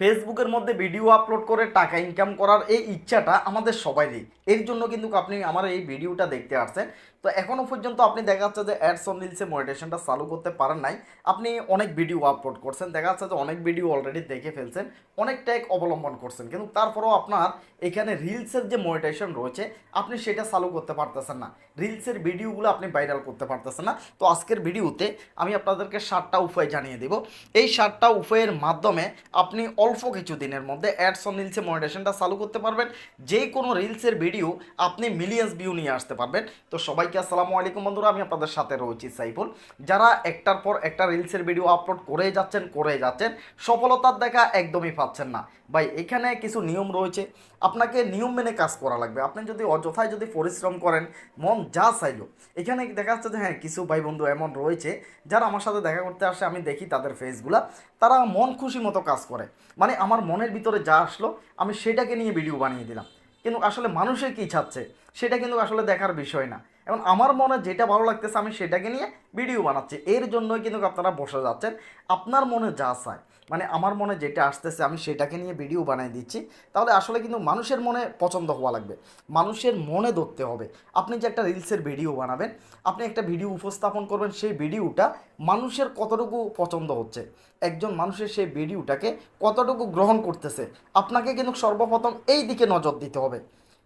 ফেসবুকের মধ্যে video upload করে টাকা ইনকাম করার এই ইচ্ছাটা আমাদের সবাইরই। এর জন্য কিন্তু আপনি আমার এই ভিডিওটা দেখতে আসছেন। তো এখনও পর্যন্ত আপনি দেখা যাচ্ছে যে অ্যাডস অন রিলসে মনিটেশনটা চালু করতে পারেন নাই। আপনি অনেক ভিডিও আপলোড করছেন। দেখা যাচ্ছে যে অনেক ভিডিও অলরেডি দেখে ফেলছেন। অনেক ট্যাগ অবলম্বন করছেন। কিন্তু তারপরেও আপনার এখানে রিলসের যে মনিটেশন রয়েছে, আপনি সেটা চালু করতে পারতেছেন না। রিলসের ভিডিওগুলো আপনি ভাইরাল করতে পারতেছেন না। তো আজকের ভিডিওতে আমি আপনাদেরকে সাতটা উপায় জানিয়ে দেব। এই সাতটা উপায়ের মাধ্যমে আপনি অল্প কিছু দিনের মধ্যে অ্যাডস অন রিলসে মনিটেশনটা চালু করতে পারবেন। যে কোনো রিলসের ভিডিও আপনি মিলিয়ন্স ভিউ নিয়ে আসতে পারবেন। তো সবাইকে আসসালামু আলাইকুম বন্ধুরা, আমি আপনাদের সাথে রয়েছি সাইফুল। যারা একটার পর একটা রিলসের ভিডিও আপলোড করে যাচ্ছেন করে যাচ্ছেন, সফলতার দেখা একদমই পাচ্ছেন না। ভাই, এখানে কিছু নিয়ম রয়েছে। আপনাকে নিয়ম মেনে কাজ করা লাগবে। আপনি যদি অযথায় যদি পরিশ্রম করেন, মন যা চাইলো। এখানে দেখা যাচ্ছে যে হ্যাঁ কিছু ভাই বন্ধু এমন রয়েছে, যারা আমার সাথে দেখা করতে আসে, আমি দেখি তাদের ফেসগুলা তারা মন খুশি মতো কাজ করে। মানে আমার মনের ভিতরে যা আসলো, আমি সেটাকে নিয়ে ভিডিও বানিয়ে দিলাম। কিন্তু আসলে মানুষের কী চাচ্ছে সেটা কিন্তু আসলে দেখার বিষয় না। এবং আমার মনে যেটা ভালো লাগতেছে, আমি সেটাকে নিয়ে ভিডিও বানাচ্ছি। এর জন্যই কিন্তু আপনারা বসে যাচ্ছেন। আপনার মনে যা চায় মানে আমার মনে যেটা আসতেছে, আমি সেটাকে নিয়ে ভিডিও বানিয়ে দিচ্ছি। তাহলে আসলে কিন্তু মানুষের মনে পছন্দ হওয়া লাগবে। মানুষের মনে ধরতে হবে। আপনি যে একটা রিলসের ভিডিও বানাবেন, আপনি একটা ভিডিও উপস্থাপন করবেন, সেই ভিডিওটা মানুষের কতটুকু পছন্দ হচ্ছে? একজন মানুষের সেই ভিডিওটাকে কতটুকু গ্রহণ করতেছে? আপনাকে কিন্তু সর্বপ্রথম এই দিকে নজর দিতে হবে।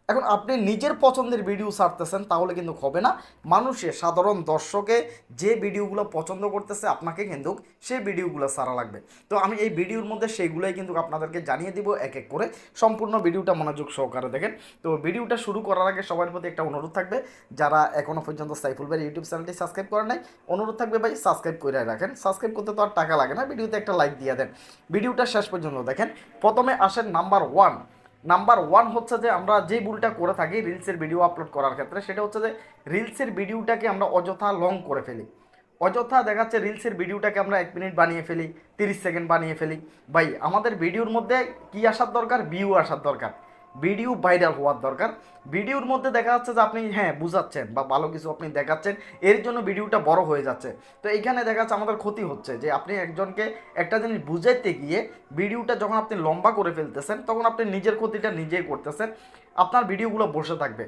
এখন আপনি নিজের পছন্দের ভিডিও ছাড়তেছেন, তাহলে কিন্তু হবে না। মানুষের সাধারণ দর্শকে যে ভিডিওগুলো পছন্দ করতেছে, আপনাকে কিন্তু সেই ভিডিওগুলো ছাড়া লাগবে। তো আমি এই ভিডিওর মধ্যে সেইগুলোই কিন্তু আপনাদেরকে জানিয়ে দিব এক এক করে। সম্পূর্ণ ভিডিওটা মনোযোগ সহকারে দেখেন। তো ভিডিওটা শুরু করার আগে সবার প্রতি একটা অনুরোধ থাকবে, যারা এখনও পর্যন্ত সাইফুল ভাই ইউটিউব চ্যানেলটি সাবস্ক্রাইব করেন নাই, অনুরোধ থাকবে ভাই সাবস্ক্রাইব করে রাখেন। সাবস্ক্রাইব করতে তো আর টাকা লাগে না ভিডিওতে একটা লাইক দিয়ে দেন। ভিডিওটা শেষ পর্যন্ত দেখেন। প্রথমে আসেন নাম্বার ওয়ান নাম্বার ওয়ান হচ্ছে যে আমরা যে ভুলটা করে থাকি রিলসের ভিডিও আপলোড করার ক্ষেত্রে, সেটা হচ্ছে যে রিলসের ভিডিওটাকে আমরা অযথা লং করে ফেলি। অযথা দেখাচ্ছে রিলসের ভিডিওটাকে আমরা এক মিনিট বানিয়ে ফেলি, তিরিশ সেকেন্ড বানিয়ে ফেলি। ভাই, আমাদের ভিডিওর মধ্যে কী আসার দরকার? ভিউ আসার দরকার। ভিডিও ভাইরাল হওয়ার দরকার। ভিডিওর মধ্যে দেখা যাচ্ছে যে আপনি হ্যাঁ বুঝাচ্ছেন বা ভালো কিছু আপনি দেখাচ্ছেন, এর জন্য ভিডিওটা বড় হয়ে যাচ্ছে। তো এইখানে দেখা যাচ্ছে আমাদের ক্ষতি হচ্ছে যে আপনি একজনকে একটা জিনিস বুঝাইতে গিয়ে ভিডিওটা যখন আপনি লম্বা করে ফেলতেছেন, তখন আপনি নিজের ক্ষতিটা নিজেই করতেছেন। আপনার ভিডিওগুলো বসে থাকবে।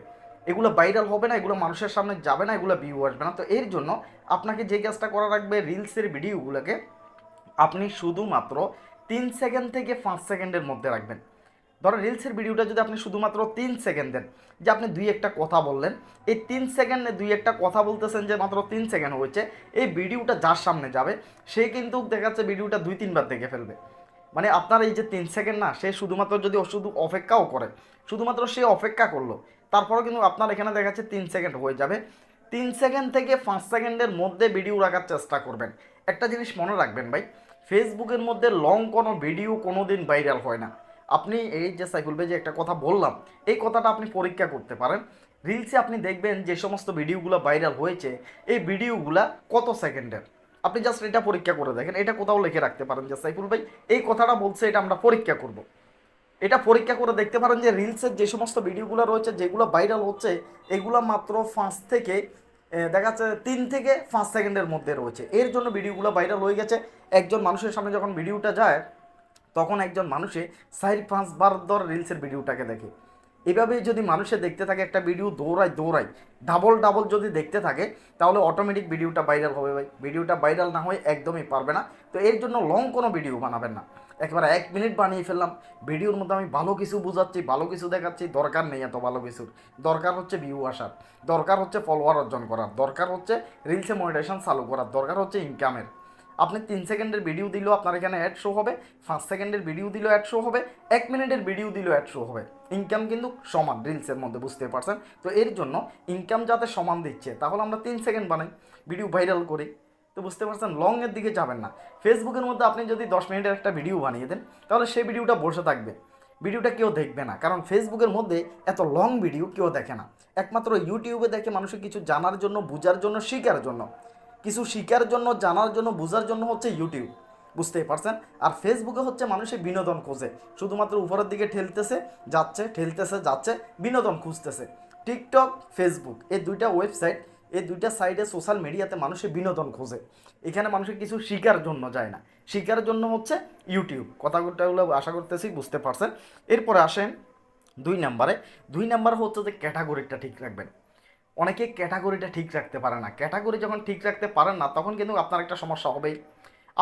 এগুলো ভাইরাল হবে না, এগুলো মানুষের সামনে যাবে না, এগুলো ভিউ আসবে না। তো এর জন্য আপনাকে যে কাজটা করা রাখবে রিলসের ভিডিওগুলোকে আপনি শুধুমাত্র তিন সেকেন্ড থেকে পাঁচ সেকেন্ডের মধ্যে রাখবেন। ধরো রিলসের ভিডিওটা যদি আপনি শুধুমাত্র তিন সেকেন্ড দেন, যে আপনি দুই একটা কথা বললেন, এই তিন সেকেন্ডে দুই একটা কথা বলতেছেন যে মাত্র তিন সেকেন্ড হয়েছে, এই ভিডিওটা যার সামনে যাবে, সে কিন্তু দেখা যাচ্ছে ভিডিওটা দুই, তিনবার দেখে ফেলবে। মানে আপনার এই যে তিন সেকেন্ড না, সে শুধুমাত্র যদি শুধু অপেক্ষাও করে, শুধুমাত্র সে অপেক্ষা করল তারপরে কিন্তু আপনার এখানে দেখা যাচ্ছে তিন সেকেন্ড হয়ে যাবে। তিন সেকেন্ড থেকে পাঁচ সেকেন্ডের মধ্যে ভিডিও রাখার চেষ্টা করবেন। একটা জিনিস মনে রাখবেন ভাই ফেসবুকের মধ্যে লং কোনো ভিডিও কোনো দিন ভাইরাল হয় না। আপনি এই যে সাইফুল ভাই যে একটা কথা বললাম, এই কথাটা আপনি পরীক্ষা করতে পারেন। রিলসে আপনি দেখবেন যে সমস্ত ভিডিওগুলো ভাইরাল হয়েছে, এই ভিডিওগুলা কত সেকেন্ডের? আপনি জাস্ট এটা পরীক্ষা করে দেখেন, এটা কোথাও লিখে রাখতে পারেন যে সাইফুল ভাই এই কথাটা বলছে, এটা আমরা পরীক্ষা করব। এটা পরীক্ষা করে দেখতে পারেন যে রিলসের যে সমস্ত ভিডিওগুলো রয়েছে, যেগুলো ভাইরাল হচ্ছে, এগুলো মাত্র পাঁচ থেকে দেখা যাচ্ছে তিন থেকে পাঁচ সেকেন্ডের মধ্যে রয়েছে। এর জন্য ভিডিওগুলো ভাইরাল হয়ে গেছে। একজন মানুষের সামনে যখন ভিডিওটা যায় তখন একজন মানুষে চার পাঁচবার ধর রিলসের ভিডিওটাকে দেখে। এভাবে যদি মানুষে দেখতে থাকে একটা ভিডিও দৌড়ায় দৌড়ায় ডাবল ডাবল যদি দেখতে থাকে, তাহলে অটোমেটিক ভিডিওটা ভাইরাল হবে ভাই। ভিডিওটা ভাইরাল না হয়ে একদমই পারবে না। তো এর জন্য লং কোনো ভিডিও বানাবেন না। একবার এক মিনিট বানিয়ে ফেললাম। ভিডিওর মধ্যে আমি ভালো কিছু বোঝাচ্ছি, ভালো কিছু দেখাচ্ছি, দরকার নেই এত ভালো কিছুর। দরকার হচ্ছে ভিউ আসার, দরকার হচ্ছে ফলোয়ার অর্জন করার, দরকার হচ্ছে রিলসে মনিটেশন চালু করার, দরকার হচ্ছে ইনকামের আপনি তিন সেকেন্ডের ভিডিও দিলেও আপনার এখানে অ্যাড শো হবে, পাঁচ সেকেন্ডের ভিডিও দিলেও অ্যাড শো হবে, এক মিনিটের ভিডিও দিলেও অ্যাড শো হবে। ইনকাম কিন্তু সমান রিলসের মধ্যে বুঝতে পারছেন? তো এর জন্য ইনকাম যাতে সমান দিচ্ছে, তাহলে আমরা তিন সেকেন্ড বানাই ভিডিও ভাইরাল করি। তো বুঝতে পারছেন? লং এর দিকে যাবেন না। ফেসবুকের মধ্যে আপনি যদি দশ মিনিটের একটা ভিডিও বানিয়ে দেন, তাহলে সেই ভিডিওটা বসে থাকবে। ভিডিওটা কেউ দেখবে না, কারণ ফেসবুকের মধ্যে এত লং ভিডিও কেউ দেখে না। একমাত্র ইউটিউবে দেখে মানুষের কিছু জানার জন্য, বোঝার জন্য, শেখার জন্য। কিছু শিকার জন্য, জানার জন্য, বোঝার জন্য হচ্ছে ইউটিউব বুঝতেই পারছেন? আর ফেসবুকে হচ্ছে মানুষের বিনোদন খোঁজে। শুধুমাত্র উপরের দিকে ঠেলতেছে, যাচ্ছে ঠেলতেছে, যাচ্ছে, বিনোদন খুঁজতেছে। টিকটক ফেসবুক এই দুইটা ওয়েবসাইট এই দুইটা সাইডে সোশ্যাল মিডিয়াতে মানুষের বিনোদন খোঁজে। এখানে মানুষের কিছু শিকার জন্য যায় না। শিকার জন্য হচ্ছে ইউটিউব কথাগুলো আশা করতেছি বুঝতে পারছেন। এরপরে আসেন দুই নাম্বারে। দুই নাম্বার হচ্ছে যে ক্যাটাগরিটা ঠিক রাখবেন। অনেকে ক্যাটাগরিটা ঠিক রাখতে পারে না। ক্যাটাগরি যখন ঠিক রাখতে পারেন না, তখন কিন্তু আপনার একটা সমস্যা হবেই।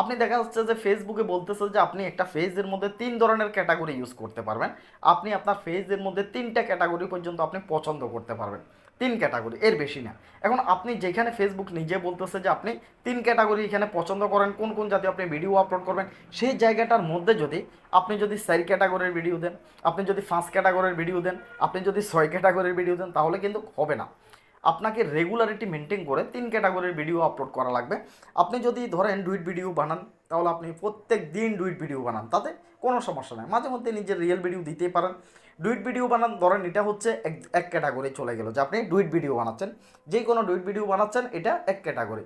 আপনি দেখা যাচ্ছে যে ফেসবুকে বলতেছে যে, আপনি একটা ফেজের মধ্যে তিন ধরনের ক্যাটাগরি ইউজ করতে পারবেন। আপনি আপনার ফেজের মধ্যে তিনটা ক্যাটাগরি পর্যন্ত আপনি পছন্দ করতে পারবেন। তিন ক্যাটাগরি এর বেশি না। এখন আপনি যেখানে ফেসবুক নিজে বলতেছে যে, আপনি তিন ক্যাটাগরি এখানে পছন্দ করেন, কোন কোন জাতীয় আপনি ভিডিও আপলোড করবেন, সেই জায়গাটার মধ্যে যদি, আপনি যদি চার ক্যাটাগরির ভিডিও দেন, আপনি যদি পাঁচ ক্যাটাগরির ভিডিও দেন, আপনি যদি ছয় ক্যাটাগরির ভিডিও দেন, তাহলে কিন্তু হবে না। আপনাকে রেগুলারিটি মেনটেন করে তিন ক্যাটাগরির ভিডিও আপলোড করা লাগবে। আপনি যদি ধরেন ডুইট ভিডিও বানান, তাহলে আপনি প্রত্যেক দিন ডুইট ভিডিও বানান, তাতে কোনো সমস্যা নেই। মাঝে মধ্যে নিজের রিয়েল ভিডিও দিতেই পারেন। ডুইট ভিডিও বানান, ধরেন এটা হচ্ছে এক এক ক্যাটাগরি চলে গেল, যে আপনি ডুইট ভিডিও বানাচ্ছেন। যে কোনো ডুইট ভিডিও বানাচ্ছেন, এটা এক ক্যাটাগরি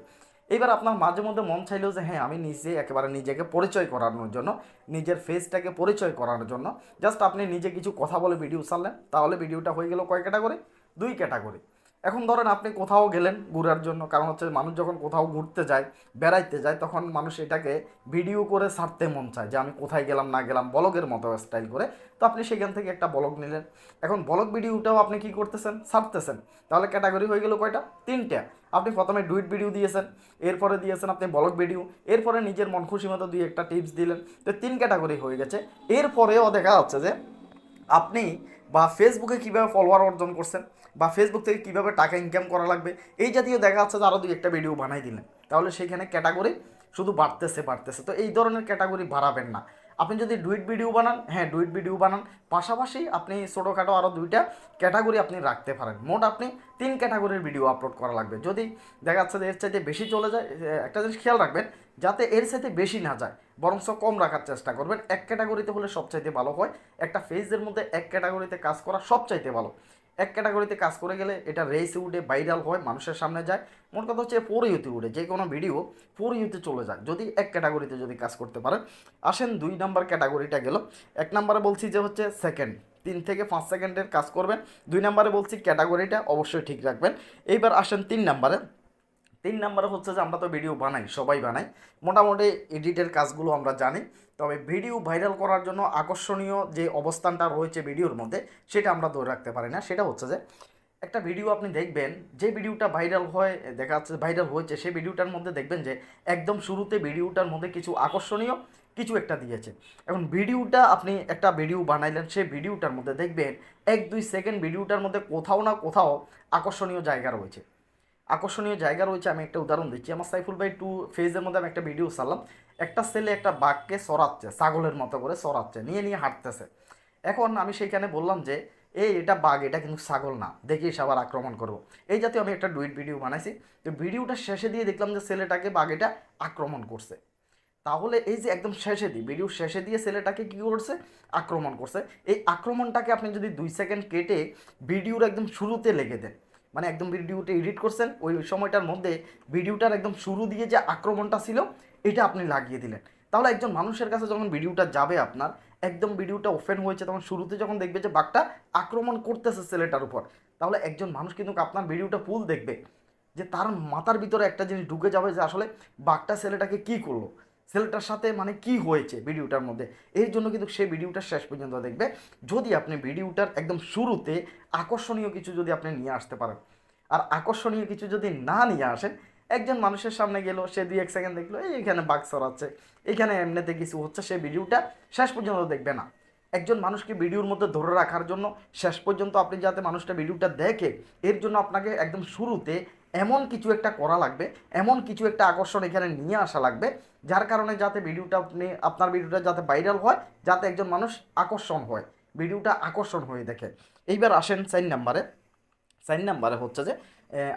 এবার আপনার মাঝে মধ্যে মন চাইলেও যে হ্যাঁ আমি নিজে একেবারে নিজেকে পরিচয় করানোর জন্য, নিজের ফেসটাকে পরিচয় করানোর জন্য জাস্ট আপনি নিজে কিছু কথা বলে ভিডিও ছাড়লেন, তাহলে ভিডিওটা হয়ে গেল কয় ক্যাটাগরি দুই ক্যাটাগরি এখন ধরেন আপনি কোথাও গেলেন ঘোরার জন্য, কারণ হচ্ছে মানুষ যখন কোথাও ঘুরতে যায়, বেড়াইতে যায়, তখন মানুষ এটাকে ভিডিও করে ছাড়তে মন চায় যে আমি কোথায় গেলাম, না গেলাম বলগের মতো স্টাইল করে। তো আপনি সেখান থেকে একটা বলগ নিলেন। এখন বলগ ভিডিওটাও আপনি কি করতেছেন? ছাড়তেছেন। তাহলে ক্যাটাগরি হয়ে গেল কয়টা? তিনটা। আপনি প্রথমে ডুইট ভিডিও দিয়েছেন, এরপরে দিয়েছেন আপনি বলক ভিডিও এরপরে নিজের মন খুশি মতো দুই একটা টিপস দিলেন। তো তিন ক্যাটাগরি হয়ে গেছে। এরপরেও দেখা যাচ্ছে যে আপনি বা ফেসবুকে কীভাবে ফলোয়ার অর্জন করছেন বা ফেসবুক থেকে কীভাবে টাকা ইনকাম করা লাগবে, এই জাতীয় দেখা যাচ্ছে যে আরও দুই একটা ভিডিও বানাই দিলেন। তাহলে সেইখানে ক্যাটাগরি শুধু বাড়তেছে বাড়তেছে। তো এই ধরনের ক্যাটাগরি বাড়াবেন না। আপনি যদি ডুইট ভিডিও বানান হ্যাঁ ডুইট ভিডিও বানান, পাশাপাশি আপনি ছোটোখাটো আরও দুইটা ক্যাটাগরি আপনি রাখতে পারেন। মোট আপনি তিন ক্যাটাগরির ভিডিও আপলোড করা লাগবে। যদি দেখা যাচ্ছে যে এর চাইতে বেশি চলে যায় একটা জিনিস খেয়াল রাখবেন, যাতে এর সাথে বেশি না যায়, বরঞ্চ কম রাখার চেষ্টা করবেন। এক ক্যাটাগরিতে হলে সবচাইতে ভালো হয়, একটা ফেজের মধ্যে এক ক্যাটাগরিতে কাজ করা সবচাইতে ভালো। এক ক্যাটাগরিতে কাজ করে গেলে এটা রেস উঠে ভাইরাল হয়, মানুষের সামনে যায়। মোট কথা হচ্ছে পরিয়তে উঠে যে কোনো ভিডিও পরিয়তে চলে যায় যদি এক ক্যাটাগরিতে যদি কাজ করতে পারে আসেন দুই নাম্বার ক্যাটাগরিটা গেল। এক নাম্বারে বলছি যে হচ্ছে সেকেন্ড তিন থেকে পাঁচ সেকেন্ডের কাজ করবেন। দুই নাম্বারে বলছি ক্যাটাগরিটা অবশ্যই ঠিক রাখবেন। এইবার আসেন তিন নাম্বারে তিন নাম্বারে হচ্ছে যে আমরা তো ভিডিও বানাই, সবাই বানাই। মোটামুটি এডিটের কাজগুলো আমরা জানি। তবে ভিডিও ভাইরাল করার জন্য আকর্ষণীয় যে অবস্থানটা রয়েছে ভিডিওর মধ্যে, সেটা আমরা ধরে রাখতে পারি না। সেটা হচ্ছে যে, একটা ভিডিও আপনি দেখবেন, যে ভিডিওটা ভাইরাল হয়, দেখা যাচ্ছে ভাইরাল হয়েছে, সেই ভিডিওটার মধ্যে দেখবেন যে একদম শুরুতে ভিডিওটার মধ্যে কিছু আকর্ষণীয় কিছু একটা দিয়েছে। এখন ভিডিওটা আপনি একটা ভিডিও বানাইলেন, সেই ভিডিওটার মধ্যে দেখবেন, এক দুই সেকেন্ড ভিডিওটার মধ্যে কোথাও না কোথাও আকর্ষণীয় জায়গা রয়েছে। আকর্ষণীয় জায়গা রয়েছে, আমি একটা উদাহরণ দিচ্ছি। আমার সাইফুল ভাই টু ফেজের মধ্যে আমি একটা ভিডিও ছাড়লাম। একটা ছেলে একটা বাঘকে সরাচ্ছে, ছাগলের মতো করে সরাচ্ছে, নিয়ে নিয়ে হাঁটতেছে। এখন আমি সেইখানে বললাম যে, এই, এটা বাঘ, এটা কিন্তু ছাগল না। দেখিস আবার আক্রমণ করব। এই জাতীয় আমি একটা ডুইট ভিডিও বানাইছি। তো ভিডিওটা শেষে দিয়ে দেখলাম যে ছেলেটাকে বাঘ এটা আক্রমণ করছে। তাহলে এই যে একদম শেষে দিই ভিডিও শেষে দিয়ে ছেলেটাকে কী করছে? আক্রমণ করছে। এই আক্রমণটাকে আপনি যদি দুই সেকেন্ড কেটে ভিডিওর একদম শুরুতে লেগে দেন মানে একদম ভিডিওটা এডিট করছেন, ওই সময়টার মধ্যে ভিডিওটার একদম শুরু দিয়ে যে আক্রমণটা ছিল, এটা আপনি লাগিয়ে দিলেন। তাহলে একজন মানুষের কাছে যখন ভিডিওটা যাবে আপনার, একদম ভিডিওটা ওপেন হয়েছে, তখন শুরুতে যখন দেখবে যে বাঘটা আক্রমণ করতেছে ছেলেটার উপর, তাহলে একজন মানুষ কিন্তু আপনার ভিডিওটা ফুল দেখবে। যে তার মাথার ভিতরে একটা জিনিস ঢুকে যাবে যে আসলে বাঘটা ছেলেটাকে কি করল। ছেলেটার সাথে মানে কি হয়েছে ভিডিওটার মধ্যে, এর জন্য কিন্তু সেই ভিডিওটা শেষ পর্যন্ত দেখবে। যদি আপনি ভিডিওটার একদম শুরুতে আকর্ষণীয় কিছু যদি আপনি নিয়ে আসতে পারেন, আর আকর্ষণীয় কিছু যদি না নিয়ে আসেন, একজন মানুষের সামনে গেল, সে দুই এক সেকেন্ড দেখল, এই এখানে বাঘ সরাচ্ছে এখানে এমনিতে কিছু হচ্ছে সে ভিডিওটা শেষ পর্যন্ত দেখবে না। একজন মানুষকে ভিডিওর মধ্যে ধরে রাখার জন্য শেষ পর্যন্ত আপনি যাতে মানুষটা ভিডিওটা দেখে, এর জন্য আপনাকে একদম শুরুতে এমন কিছু একটা করা লাগবে, এমন কিছু একটা আকর্ষণ এখানে নিয়ে আসা লাগবে, যার কারণে যাতে ভিডিওটা আপনি, আপনার ভিডিওটা যাতে ভাইরাল হয়, যাতে একজন মানুষ আকর্ষণ হয়, ভিডিওটা আকর্ষণ হয়ে দেখে। এইবার আসেন চার নাম্বারে। চার নাম্বারে হচ্ছে যে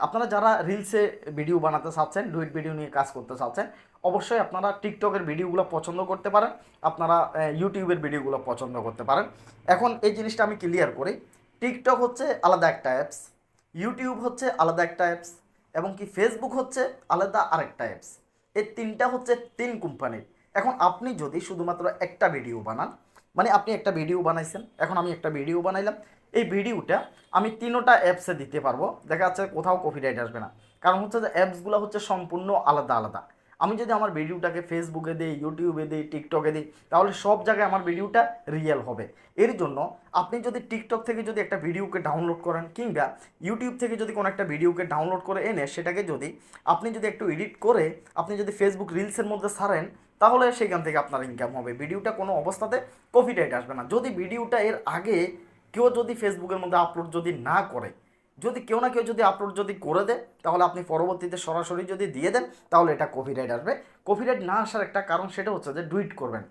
আপনারা যারা রিলসে ভিডিও বানাতে চাচ্ছেন ডুইট ভিডিও নিয়ে কাজ করতে চাচ্ছেন, অবশ্যই আপনারা টিকটকের ভিডিওগুলো পছন্দ করতে পারেন, আপনারা ইউটিউবের ভিডিওগুলো পছন্দ করতে পারেন। এখন এই জিনিসটা আমি ক্লিয়ার করি টিকটক হচ্ছে আলাদা একটা অ্যাপস ইউটিউব হচ্ছে আলাদা একটা অ্যাপস এবং কি ফেসবুক হচ্ছে আলাদা আরেকটা অ্যাপস এই তিনটা হচ্ছে তিন কোম্পানির এখন আপনি যদি শুধুমাত্র একটা ভিডিও বানান মানে আপনি একটা ভিডিও বানাইছেন, এখন আমি একটা ভিডিও বানাইলাম, এই ভিডিওটা আমি তিনোটা অ্যাপসে দিতে পারব। দেখা যাচ্ছে কোথাও কপিরাইট আসবে না। কারণ হচ্ছে যে অ্যাপসগুলো হচ্ছে সম্পূর্ণ আলাদা আলাদা। আমি যদি আমার ভিডিওটাকে ফেসবুকে দিই ইউটিউবে দিই টিকটকে দিই, তাহলে সব জায়গায় আমার ভিডিওটা রিয়েল হবে। এর জন্য আপনি যদি টিকটক থেকে যদি একটা ভিডিওকে ডাউনলোড করেন কিংবা ইউটিউব থেকে যদি কোনো একটা ভিডিওকে ডাউনলোড করে এনে সেটাকে যদি আপনি যদি একটু এডিট করে আপনি যদি ফেসবুক রিলসের মধ্যে সারেন, তাহলে সেখান থেকে আপনার ইনকাম হবে। ভিডিওটা কোনো অবস্থাতে কপিরাইট আসবে না। যদি ভিডিওটা এর আগে কেউ যদি ফেসবুকের মধ্যে আপলোড যদি না করে যদি কেউ না কেউ যদি আপলোড যদি করে দেয়, তাহলে আপনি পরবর্তীতে সরাসরি যদি দিয়ে দেন, তাহলে এটা কপিরাইট আসবে। কপিরাইট না আসার একটা কারণ সেটা হচ্ছে যে ডুইট করবেন।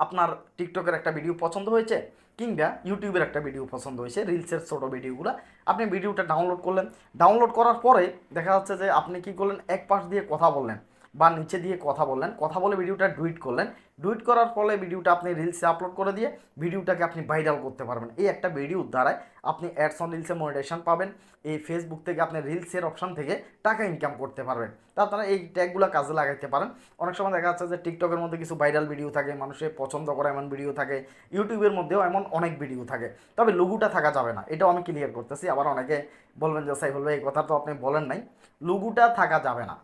আপনার টিকটকের একটা ভিডিও পছন্দ হয়েছে, কিংবা ইউটিউবের একটা ভিডিও পছন্দ হয়েছে রিলসের ছোটো ভিডিওগুলো আপনি ভিডিওটা ডাউনলোড করলেন। ডাউনলোড করার পরে দেখা যাচ্ছে যে আপনি কি করলেন, এক পাশ দিয়ে কথা বললেন। বা নিচে দিয়ে কথা বললেন। কথা বলে ভিডিওটা ডুইট করলেন। ডুইট করার ফলে ভিডিওটা আপনি রিলসে আপলোড করে দিয়ে ভিডিওটাকে আপনি ভাইরাল করতে পারবেন। এই একটা ভিডিওর দ্বারাই আপনি অ্যাডস অন রিলসে মনিটেশন পাবেন। এই ফেসবুক থেকে আপনি রিলসের অপশন থেকে টাকা ইনকাম করতে পারবেন। তা এই ট্যাগগুলো কাজে লাগাইতে পারেন। অনেক সময় দেখা যাচ্ছে যে টিকটকের মধ্যে কিছু ভাইরাল ভিডিও থাকে, মানুষের পছন্দ করা এমন ভিডিও থাকে ইউটিউবের মধ্যেও এমন অনেক ভিডিও থাকে। তবে লুগুটা থাকা যাবে না। এটাও আমি ক্লিয়ার করতেছি। আবার অনেকে বলবেন যে সাই বলবে এই কথা তো আপনি বলেন নাই। লুগুটা থাকা যাবে না।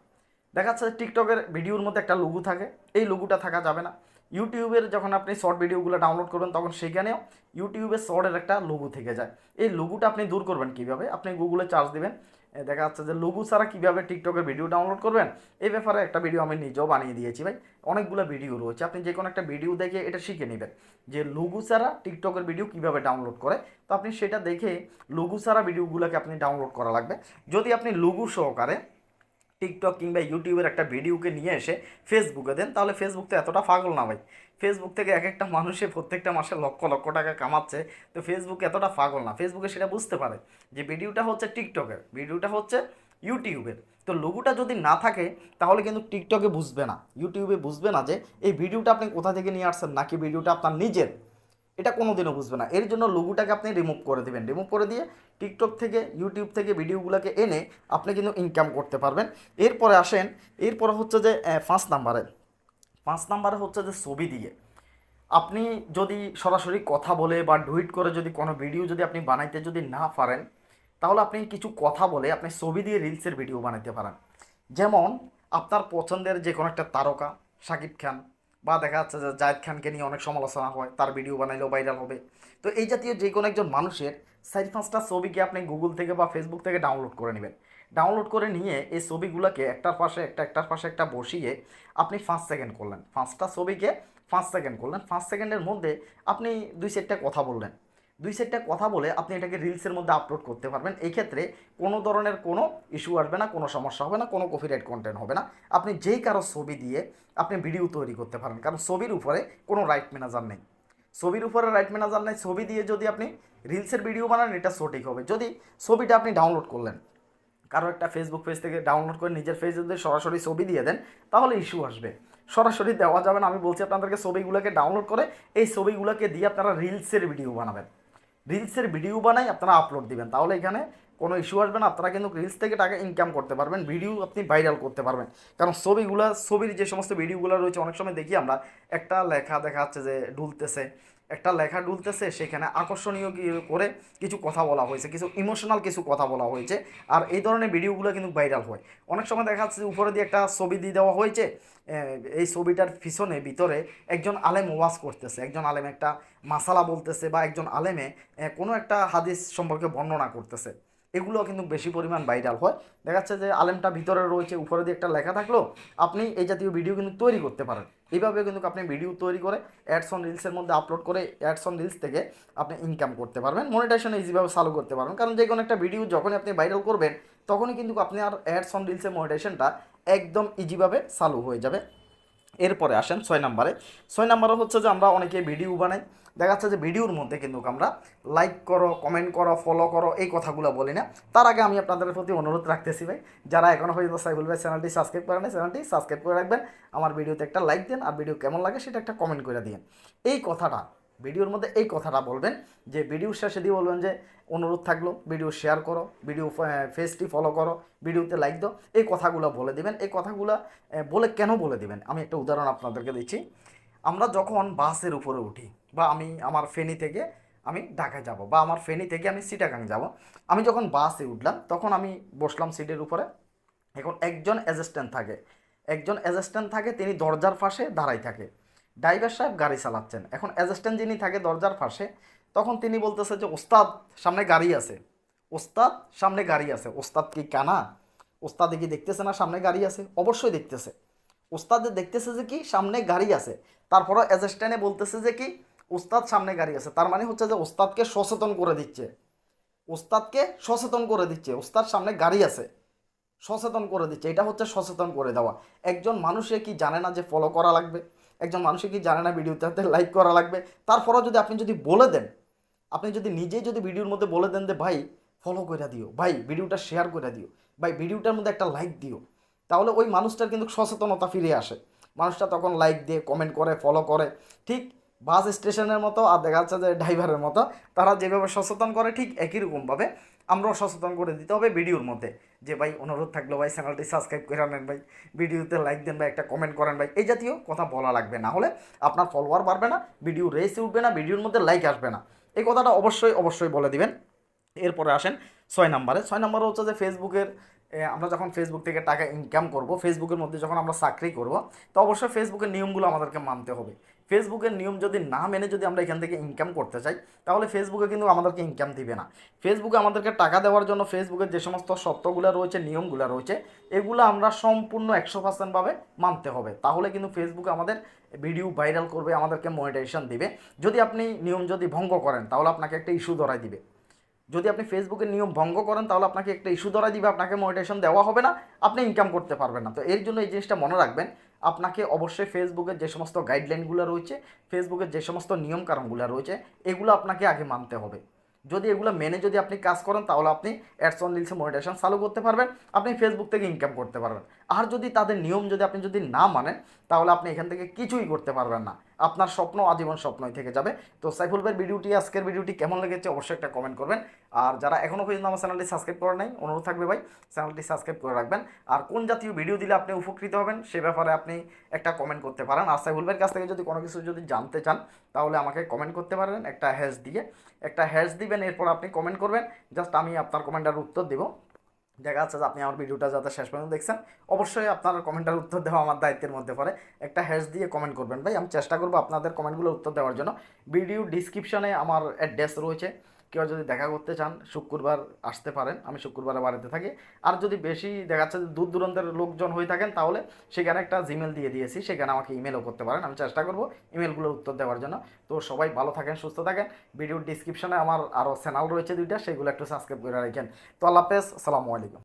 দেখা যাচ্ছে টিকটকের ভিডিওর মধ্যে একটা লুগু থাকে। এই লুগুটা থাকা যাবে না। ইউটিউবের যখন আপনি শর্ট ভিডিওগুলো ডাউনলোড করবেন, তখন সেখানেও ইউটিউবের শর্টের একটা লুগু থেকে যায়। এই লুগুটা আপনি দূর করবেন কীভাবে? আপনি গুগলে চার্জ দিবেন। দেখা যাচ্ছে যে লুগু ছাড়া কীভাবে টিকটকের ভিডিও ডাউনলোড করবেন? এই ব্যাপারে একটা ভিডিও আমি নিজেও বানিয়ে দিয়েছি ভাই। অনেকগুলো ভিডিও রয়েছে। আপনি যে কোনো একটা ভিডিও দেখে এটা শিখে নেবেন। যে লুগু ছাড়া টিকটকের ভিডিও কীভাবে ডাউনলোড করে? তো আপনি সেটা দেখে লুগু ছাড়া ভিডিওগুলোকে আপনি ডাউনলোড করা লাগবে। যদি আপনি লুগু সহকারে টিকটক কিংবা ইউটিউবের একটা ভিডিওকে নিয়ে এসে ফেসবুকে দেন। তাহলে ফেসবুক তো এতটা পাগল না ভাই। ফেসবুক থেকে এক একটা মানুষে প্রত্যেকটা মাসে লক্ষ লক্ষ টাকা কামাচ্ছে। তো ফেসবুক এতটা পাগল না। ফেসবুকে সেটা বুঝতে পারে যে ভিডিওটা হচ্ছে টিকটকের ভিডিওটা হচ্ছে ইউটিউবের তো লোগোটা যদি না থাকে, তাহলে কিন্তু টিকটকে বুঝবে না। ইউটিউবে বুঝবে না যে এই ভিডিওটা আপনি কোথা থেকে নিয়ে আসছেন, নাকি ভিডিওটা আপনার নিজের? এটা কোনোদিনও বুঝবে না। এর জন্য লোগোটাকে আপনি রিমুভ করে দেবেন। রিমুভ করে দিয়ে টিকটক থেকে ইউটিউব থেকে ভিডিওগুলোকে এনে আপনি কিন্তু ইনকাম করতে পারবেন। এরপরে আসেন, এরপরে হচ্ছে যে পাঁচ নাম্বারে। পাঁচ নাম্বারে হচ্ছে যে ছবি দিয়ে। আপনি যদি সরাসরি কথা বলে বা ডুইট করে যদি কোনো ভিডিও যদি আপনি বানাইতে যদি না পারেন, তাহলে আপনি কিছু কথা বলে আপনি ছবি দিয়ে রিলসের ভিডিও বানাইতে পারেন। যেমন, আপনার পছন্দের যে কোনো একটা তারকা, শাকিব খান বা দেখা যাচ্ছে যে জায়দ খানকে নিয়ে অনেক সমালোচনা হয়, তার ভিডিও বানাইলেও ভাইরাল হবে। তো এই জাতীয় যে কোনো একজন মানুষের চারি পাঁচটা ছবিকে আপনি গুগল থেকে বা ফেসবুক থেকে ডাউনলোড করে নেবেন। ডাউনলোড করে নিয়ে এই ছবিগুলোকে একটার পাশে একটা, একটার পাশে একটা বসিয়ে আপনি ফার্স্ট সেকেন্ড করলেন। পাঁচটা ছবিকে ফার্স্ট সেকেন্ড করলেন। ফার্স্ট সেকেন্ডের মধ্যে আপনি দুই চারটা কথা বললেন। দুই সেটটা কথা বলে আপনি এটাকে রিলসের মধ্যে আপলোড করতে পারবেন। এই ক্ষেত্রে কোনো ধরনের কোনো ইস্যু আসবে না, কোনো সমস্যা হবে না, কোনো কপিরাইট কন্টেন্ট হবে না। আপনি যেই কারও ছবি দিয়ে আপনি ভিডিও তৈরি করতে পারেন, কারণ ছবির উপরে কোনো রাইট ম্যানেজার নেই। ছবির উপরে রাইট ম্যানেজার নেই, ছবি দিয়ে যদি আপনি রিলসের ভিডিও বানান, এটা সঠিক হবে। যদি ছবিটা আপনি ডাউনলোড করলেন, কারও একটা ফেসবুক পেজ থেকে ডাউনলোড করে নিজের পেজে যদি সরাসরি ছবি দিয়ে দেন, তাহলে ইস্যু আসবে। সরাসরি দেওয়া যাবে না, আমি বলছি আপনাদেরকে ছবিগুলোকে ডাউনলোড করে, এই ছবিগুলোকে দিয়ে আপনারা রিলসের ভিডিও বানাবেন। রিলসের ভিডিও বানাই, আপনারা আপলোড দিবেন। তাহলে এখানে কোনো ইস্যু আসবে না। আপনারা কিন্তু রিলস থেকে টাকা ইনকাম করতে পারবেন ভিডিও আপনি ভাইরাল করতে পারবেন। কারণ ছবিগুলো, ছবির যে সমস্ত ভিডিওগুলো রয়েছে, অনেক সময় দেখি আমরা, একটা লেখা দেখা যাচ্ছে যে ডুলতেছে একটা লেখা ডুলতেছে সেখানে আকর্ষণীয় করে কিছু কথা বলা হয়েছে, কিছু ইমোশনাল কিছু কথা বলা হয়েছে, আর এই ধরনের ভিডিওগুলো কিন্তু ভাইরাল হয়। অনেক সময় দেখা যাচ্ছে উপরে দিয়ে একটা ছবি দিয়ে দেওয়া হয়েছে এই ছবিটার পিছনে, ভিতরে একজন আলেম ওয়াজ করতেছে, একজন আলেম একটা মাসালা বলতেছে বা একজন আলেমে কোনো একটা হাদিস সম্পর্কে বর্ণনা করতেছে। এগুলো কিন্তু বেশি পরিমাণ ভাইরাল হয়। দেখা যাচ্ছে যে আলেমটা ভিতরে রয়েছে, উপরে দিয়ে একটা লেখা থাকল, আপনি এই জাতীয় ভিডিও কিন্তু তৈরি করতে পারেন। এইভাবে কিন্তু আপনি ভিডিও তৈরি করে অ্যাডস অন রিলসের মধ্যে আপলোড করে অ্যাডস অন রিলস থেকে আপনি ইনকাম করতে পারবেন। মনিটাইজেশন ইজিভাবে চালু করতে পারবেন। কারণ যে কোনো একটা ভিডিও যখনই আপনি ভাইরাল করবেন, তখনই কিন্তু আপনার অ্যাডস অন রিলসের মনিটাইজেশনটা একদম ইজিভাবে চালু হয়ে যাবে। এরপরে আসেন ছয় নাম্বারে। ছয় নাম্বারে হচ্ছে যে আমরা অনেকে ভিডিও বানাই। দেখা যাচ্ছে যে ভিডিওর মধ্যে কিন্তু আমরা লাইক করো কমেন্ট করো ফলো করো, এই কথাগুলো বলি না। তার আগে আমি আপনাদের প্রতি অনুরোধ রাখতেছি ভাই, যারা এখনও পর্যন্ত সাইবুল ভাই চ্যানেলটি সাবস্ক্রাইব করেন চ্যানেলটি সাবস্ক্রাইব করে রাখবেন। আমার ভিডিওতে একটা লাইক দেন, আর ভিডিও কেমন লাগে সেটা একটা কমেন্ট করে দিন এই কথাটা ভিডিওর মধ্যে এই কথাটা বলবেন যে ভিডিওর শেষে দিয়ে বলবেন যে অনুরোধ থাকল ভিডিও শেয়ার করো ভিডিও ফেসটি ফলো করো ভিডিওতে লাইক দাও। এই কথাগুলো বলে দিবেন। এই কথাগুলো বলে কেন বলে দিবেন? আমি একটা উদাহরণ আপনাদেরকে দিচ্ছি। আমরা যখন বাসের উপরে উঠি বা আমি আমার ফেনি থেকে আমি ঢাকায় যাব বা আমার ফেনী থেকে আমি সিটাগাং যাব, আমি যখন বাসে উঠলাম, তখন আমি বসলাম সিটের উপরে। এখন একজন অ্যাসিস্ট্যান্ট থাকে। একজন অ্যাসিস্ট্যান্ট থাকে, তিনি দরজার পাশে দাঁড়াই থাকে। ড্রাইভার সাহেব গাড়ি চালাচ্ছেন। এখন অ্যাসিস্ট্যান্ট যিনি থাকে দরজার পাশে, তখন তিনি বলতেছে যে, ওস্তাদ, সামনে গাড়ি আছে। ওস্তাদ, সামনে গাড়ি আছে। ওস্তাদ কি কানা? ওস্তাদে কি দেখতেছে না সামনে গাড়ি আছে? অবশ্যই দেখতেছে। ওস্তাদে দেখতেছে যে কি সামনে গাড়ি আছে। তারপরও অ্যাসিস্ট্যান্টে বলতেছে যে কি, ওস্তাদ, সামনে গাড়ি আছে। তার মানে হচ্ছে যে, ওস্তাদকে সচেতন করে দিচ্ছে। ওস্তাদকে সচেতন করে দিচ্ছে। ওস্তাদ, সামনে গাড়ি আছে। সচেতন করে দিচ্ছে। এটা হচ্ছে সচেতন করে দেওয়া। একজন মানুষে কি জানে না যে ফলো করা লাগবে? একজন মানুষে কি জানে না ভিডিওতে লাইক করা লাগবে? তারপরেও যদি আপনি যদি বলে দেন, আপনি যদি নিজেই যদি ভিডিওর মধ্যে বলে দেন যে, ভাই ফলো করে দিও, ভাই, ভিডিওটা শেয়ার করে দিও, ভাই, ভিডিওটার মধ্যে একটা লাইক দিও, তাহলে ওই মানুষটার কিন্তু সচেতনতা ফিরে আসে। মানুষটা তখন লাইক দিয়ে কমেন্ট করে ফলো করে। ঠিক বাস স্টেশনের মতো আর দেখা যাচ্ছে যে ড্রাইভারের মতো, তারা যেভাবে সচেতন করে ঠিক একই রকমভাবে আমরাও সচেতন করে দিতে হবে ভিডিওর মধ্যে। যে ভাই অনুরোধ থাকল ভাই চ্যানেলটি সাবস্ক্রাইব করে আনেন ভাই। ভিডিওতে লাইক দেন ভাই, একটা কমেন্ট করেন ভাই। এই জাতীয় কথা বলা লাগবে না। হলে আপনার ফলোয়ার বাড়বে না ভিডিও রেসে উঠবে না ভিডিওর মধ্যে লাইক আসবে না। এই কথাটা অবশ্যই অবশ্যই বলে দিবেন। এরপরে আসেন ছয় নম্বরে। ছয় নম্বরে হচ্ছে যে ফেসবুকের আমরা যখন ফেসবুক থেকে টাকা ইনকাম করব ফেসবুকের মধ্যে যখন আমরা চাকরি করব, তো অবশ্যই ফেসবুকের নিয়মগুলো আমাদেরকে মানতে হবে। ফেসবুকের নিয়ম যদি না মেনে যদি আমরা এখান থেকে ইনকাম করতে চাই, তাহলে ফেসবুকে কিন্তু আমাদেরকে ইনকাম দিবে না। ফেসবুকে আমাদেরকে টাকা দেওয়ার জন্য ফেসবুকের যে সমস্ত শর্তগুলো রয়েছে, নিয়মগুলো রয়েছে, এগুলো আমরা সম্পূর্ণ একশো পার্সেন্টভাবে মানতে হবে। তাহলে কিন্তু ফেসবুকে আমাদের ভিডিও ভাইরাল করবে, আমাদেরকে মনিটাইজেশন দিবে। যদি আপনি নিয়ম যদি ভঙ্গ করেন, তাহলে আপনাকে একটা ইস্যু ধরাই দিবে। যদি আপনি ফেসবুকের নিয়ম ভঙ্গ করেন, তাহলে আপনাকে একটা ইস্যু ধরা দিবে, আপনাকে মনিটেশন দেওয়া হবে না, আপনি ইনকাম করতে পারবেন না। তো এর জন্য এই জিনিসটা মনে রাখবেন, আপনাকে অবশ্যই ফেসবুকের যে সমস্ত গাইডলাইনগুলো রয়েছে ফেসবুকের যে সমস্ত নিয়মকানুনগুলো রয়েছে, এগুলো আপনাকে আগে মানতে হবে। যদি এগুলো মেনে যদি আপনি কাজ করেন, তাহলে আপনি অ্যাডস অন রিলসে মনিটেশন চালু করতে পারবেন, আপনি ফেসবুক থেকে ইনকাম করতে পারবেন। আর যদি তাদের নিয়ম যদি আপনি যদি না মানেন, তাহলে আপনি এখান থেকে কিছুই করতে পারবেন না। আপনার স্বপ্ন, আজীবন স্বপ্নই থেকে যাবে। তো সাইফুল ভাইয়ের ভিডিওটি, আজকের ভিডিওটি কেমন লেগেছে অবশ্যই একটা কমেন্ট করবেন। আর যারা এখনও পর্যন্ত আমার চ্যানেলটি সাবস্ক্রাইব করা নাই, অনুরোধ থাকবে ভাই চ্যানেলটি সাবস্ক্রাইব করে রাখবেন। আর কোন জাতীয় ভিডিও দিলে আপনি উপকৃত হবেন, সে ব্যাপারে আপনি একটা কমেন্ট করতে পারেন। আর সাইফুল ভাইয়ের কাছ থেকে যদি কোনো কিছু যদি জানতে চান, তাহলে আমাকে কমেন্ট করতে পারেন, একটা হ্যাশ দিয়ে। একটা হ্যাশ দিবেন, এরপর আপনি কমেন্ট করবেন। জাস্ট আমি আপনার কমেন্টের উত্তর দেবো। দেখা যাচ্ছে যে আপনি আমার ভিডিওটা যাতে শেষ পর্যন্ত দেখছেন, অবশ্যই আপনার কমেন্টের উত্তর দেওয়া আমার দায়িত্বের মধ্যে পড়ে। একটা হ্যাশ দিয়ে কমেন্ট করবেন। ভাই, আমি চেষ্টা করব আপনাদের কমেন্টগুলো উত্তর দেওয়ার জন্য। ভিডিও ডিসক্রিপশনে আমার অ্যাড্রেস রয়েছে। কেউ যদি দেখা করতে চান, শুক্রবার আসতে পারেন, আমি শুক্রবারে বাড়িতে থাকি। আর যদি বেশি দেখা যাচ্ছে দূর দূরান্তের লোকজন হয়ে থাকেন, তাহলে সেখানে একটা জিমেল দিয়ে দিয়েছি, সেখানে আমাকে ইমেলও করতে পারেন। আমি চেষ্টা করব ইমেলগুলোর উত্তর দেওয়ার জন্য। তো সবাই ভালো থাকেন, সুস্থ থাকেন। ভিডিওর ডিসক্রিপশানে আমার আরও চ্যানেল রয়েছে দুইটা, সেগুলো একটু সাবস্ক্রাইব করে রাখেন। তো আল্লাহ হাফেজ, আসসালামু আলাইকুম।